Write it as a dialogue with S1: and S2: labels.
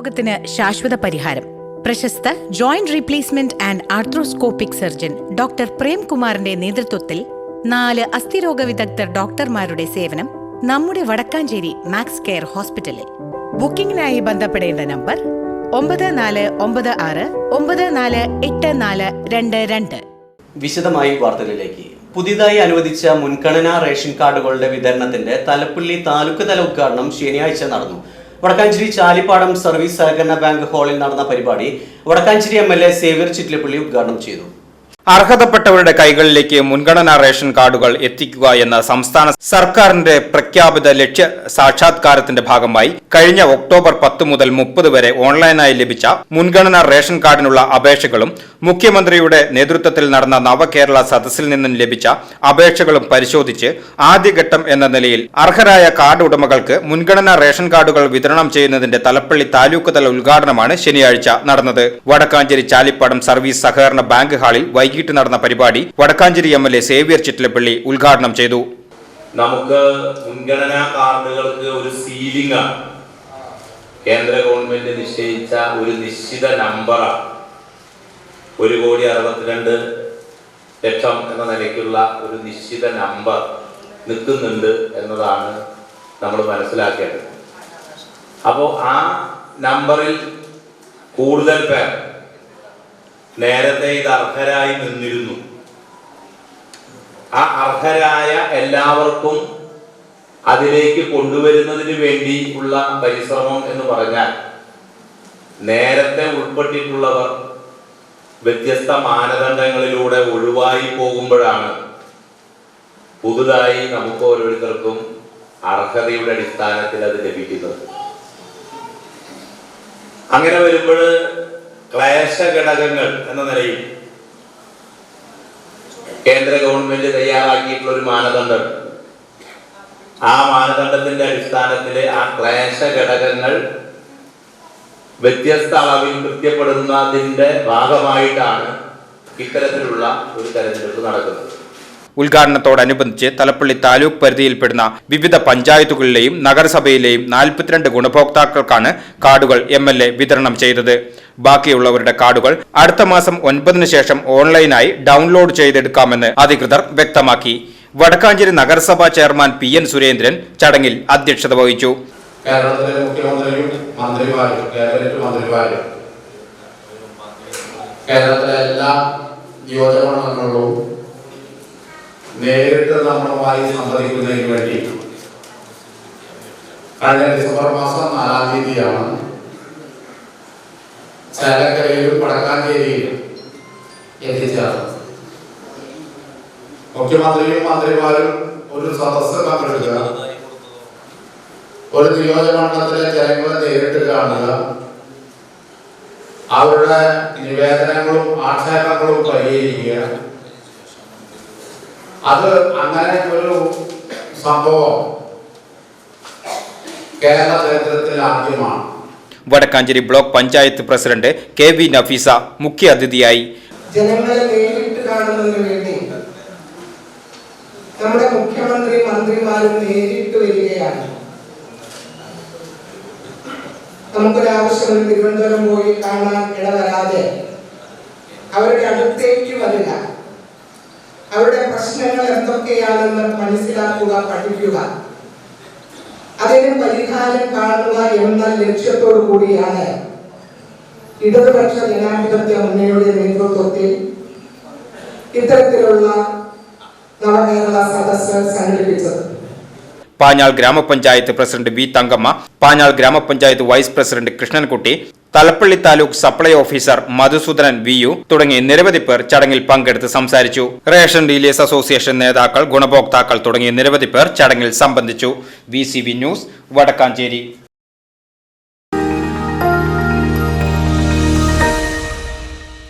S1: രോഗത്തിന് ശാശ്വത പരിഹാരം. പ്രശസ്ത joint replacement and arthroscopic surgeon doctor പ്രേംകുമാറിന്റെ നേതൃത്വത്തിൽ നാല് അസ്ഥിരോഗ വിദഗ്ധർ ഡോക്ടർമാരുടെ സേവനം നമ്മുടെ വടക്കാഞ്ചേരി മാക്സ് കെയർ ഹോസ്പിറ്റലിൽ. ബുക്കിംഗിനായി ബന്ധപ്പെടേണ്ട നമ്പർ ഒമ്പത് നാല് ഒമ്പത് ആറ് ഒമ്പത് നാല് എട്ട് നാല് രണ്ട് രണ്ട്.
S2: വിശദമായി വാർത്തകളിലേക്ക്. പുതിയതായി അനുവദിച്ച മുൻഗണനാ റേഷൻ കാർഡുകളുടെ വിതരണത്തിന്റെ തലപ്പുള്ളി താലൂക്ക് തല ഉദ്ഘാടനം ശനിയാഴ്ച നടന്നു. വടക്കാഞ്ചേരി ചാലിപ്പാടം സർവീസ് സഹകരണ ബാങ്ക് ഹാളിൽ നടന്ന പരിപാടി Vadakkanchery M L A Xavier Chittilappally ഉദ്ഘാടനം ചെയ്തു.
S3: അർഹതപ്പെട്ടവരുടെ കൈകളിലേക്ക് മുൻഗണനാ റേഷൻ കാർഡുകൾ എത്തിക്കുക എന്ന സംസ്ഥാന സർക്കാരിന്റെ പ്രഖ്യാപിത ലക്ഷ്യ സാക്ഷാത്കാരത്തിന്റെ ഭാഗമായി കഴിഞ്ഞ ഒക്ടോബർ പത്ത് മുതൽ മുപ്പത് വരെ ഓൺലൈനായി ലഭിച്ച മുൻഗണനാ റേഷൻ കാർഡിനുള്ള അപേക്ഷകളും മുഖ്യമന്ത്രിയുടെ നേതൃത്വത്തിൽ നടന്ന നവകേരള സദസ്സിൽ നിന്നും ലഭിച്ച അപേക്ഷകളും പരിശോധിച്ച് ആദ്യഘട്ടം എന്ന നിലയിൽ അർഹരായ കാർഡ് ഉടമകൾക്ക് മുൻഗണനാ റേഷൻ കാർഡുകൾ വിതരണം ചെയ്യുന്നതിന്റെ തലപ്പള്ളി താലൂക്ക് തല ഉദ്ഘാടനമാണ് ശനിയാഴ്ച നടന്നത്. വടക്കാഞ്ചേരി ചാലിപ്പാടം സർവീസ് സഹകരണ ബാങ്ക് ഹാളിൽ വൈകിട്ട് നടന്ന പരിപാടി Vadakkanchery M L A Xavier Chittilappally ഉദ്ഘാടനം ചെയ്തു.
S4: നമുക്ക് മുൻഗണനാ കാർഡുകൾക്ക് ഒരു സീലിംഗ് ആണ്. കേന്ദ്ര ഗവൺമെന്റ് നിശ്ചയിച്ച ഒരു നിശ്ചിത നമ്പറാണ് ഒരു കോടി അറുപത്തിരണ്ട് ലക്ഷം എന്ന നിലയ്ക്കുള്ള ഒരു നിശ്ചിത നമ്പർ നിൽക്കുന്നുണ്ട് എന്നതാണ് നമ്മൾ മനസ്സിലാക്കേണ്ടത്. അപ്പോൾ ആ നമ്പറിൽ കൂടുതൽ പേർ നേരത്തെ ഇത് അർഹരായി നിന്നിരുന്നു. ആ അർഹരായ എല്ലാവർക്കും അതിലേക്ക് കൊണ്ടുവരുന്നതിന് വേണ്ടി ഉള്ള പരിശ്രമം എന്ന് പറഞ്ഞാൽ നേരത്തെ ഉൾപ്പെട്ടിട്ടുള്ളവർ വ്യത്യസ്ത മാനദണ്ഡങ്ങളിലൂടെ ഒഴിവായി പോകുമ്പോഴാണ് പുതുതായി നമുക്ക് ഓരോരുത്തർക്കും അർഹതയുടെ അടിസ്ഥാനത്തിൽ അത് ലഭിക്കുന്നത്. അങ്ങനെ വരുമ്പോൾ ക്ലേശ ഘടകങ്ങൾ എന്ന നിലയിൽ കേന്ദ്ര ഗവൺമെന്റ് തയ്യാറാക്കിയിട്ടുള്ള ഒരു മാനദണ്ഡം. ആ മാനദണ്ഡത്തിന്റെ അടിസ്ഥാനത്തിൽ ആ ക്ലേശ ഘടകങ്ങൾ വ്യത്യസ്ത അളവിൽ കൃത്യപ്പെടുന്നതിന്റെ ഭാഗമായിട്ടാണ് ഇത്തരത്തിലുള്ള ഒരു തെരഞ്ഞെടുപ്പ് നടക്കുന്നത്.
S3: ഉദ്ഘാടനത്തോടനുബന്ധിച്ച് തലപ്പള്ളി താലൂക്ക് പരിധിയിൽപ്പെടുന്ന വിവിധ പഞ്ചായത്തുകളിലെയും നഗരസഭയിലെയും നാൽപ്പത്തിരണ്ട് ഗുണഭോക്താക്കൾക്കാണ് കാർഡുകൾ എം വിതരണം ചെയ്തത്. ബാക്കിയുള്ളവരുടെ കാർഡുകൾ അടുത്ത മാസം ഒൻപതിനു ശേഷം ഓൺലൈനായി ഡൗൺലോഡ് ചെയ്തെടുക്കാമെന്ന് അധികൃതർ വ്യക്തമാക്കി. വടക്കാഞ്ചേരി നഗരസഭാ ചെയർമാൻ പി എൻ സുരേന്ദ്രൻ ചടങ്ങിൽ അധ്യക്ഷത വഹിച്ചു.
S5: കേരളത്തിലെ കേരളത്തിലെ എല്ലാ നിയോജകമണ്ഡലങ്ങളിലും നേരിട്ട് നമ്മളുമായി സംവദിക്കുന്നതിന് വേണ്ടി. കഴിഞ്ഞ ഡിസംബർ മാസം നാലാം തീയതിയാണ്. ചേലക്കരയിലും വടക്കാഞ്ചേരിയിലും എത്തിച്ചേർന്നത്. മുഖ്യമന്ത്രിയും മന്ത്രിമാരും ഒരു സദസ്സ് പങ്കെടുക്കുക ഒരു നിയോജകമണ്ഡലത്തിലെ ജനങ്ങളെ നേരിട്ട് കാണുക. അവരുടെ നിവേദനങ്ങളും ആക്ഷേപങ്ങളും പരിഹരിക്കുക. അത് അങ്ങനെ ഒരു സംഭവം കേരള ചരിത്രത്തിൽ ആദ്യമാണ്.
S3: Vadakkanchery block panchayat president K V Nafeesa മുഖ്യ അതിഥിയായി.
S6: ജനങ്ങളെ നേരിട്ട് കാണുന്നതിന് വേണ്ടി നമ്മുടെ മുഖ്യമന്ത്രി മന്ത്രിമാരും നേരിട്ട് വരികയാണ്. നമുക്കൊരാവശ്യം തിരുവനന്തപുരം പോയി കാണാൻ ഇടവരാതെ. അവരുടെ അടുത്തേക്ക് വരിക അവരുടെ പ്രശ്നങ്ങൾ എന്തൊക്കെയാണെന്ന് മനസ്സിലാക്കുക പഠിക്കുക. അതിന് പരിഹാരം കാണുക എന്ന ലക്ഷ്യത്തോടു കൂടിയാണ് ഇടതുപക്ഷ ജനാധിപത്യ മുന്നണിയുടെ നേതൃത്വത്തിൽ ഇത്തരത്തിലുള്ള നവകേരള സദസ്സ് സംഘടിപ്പിച്ചത്.
S3: പാഞ്ഞാൾ ഗ്രാമപഞ്ചായത്ത് പ്രസിഡന്റ് വി തങ്കമ്മ പാഞ്ഞാൾ ഗ്രാമപഞ്ചായത്ത് vice president Krishnankutty Thalappilly taluk supply officer Madhusoodanan V U തുടങ്ങി നിരവധി പേർ ചടങ്ങിൽ പങ്കെടുത്ത് സംസാരിച്ചു. റേഷൻ ഡീലേഴ്സ് അസോസിയേഷൻ നേതാക്കൾ ഗുണഭോക്താക്കൾ തുടങ്ങി നിരവധി പേർ ചടങ്ങിൽ സംബന്ധിച്ചു. V news Vadakkanchery.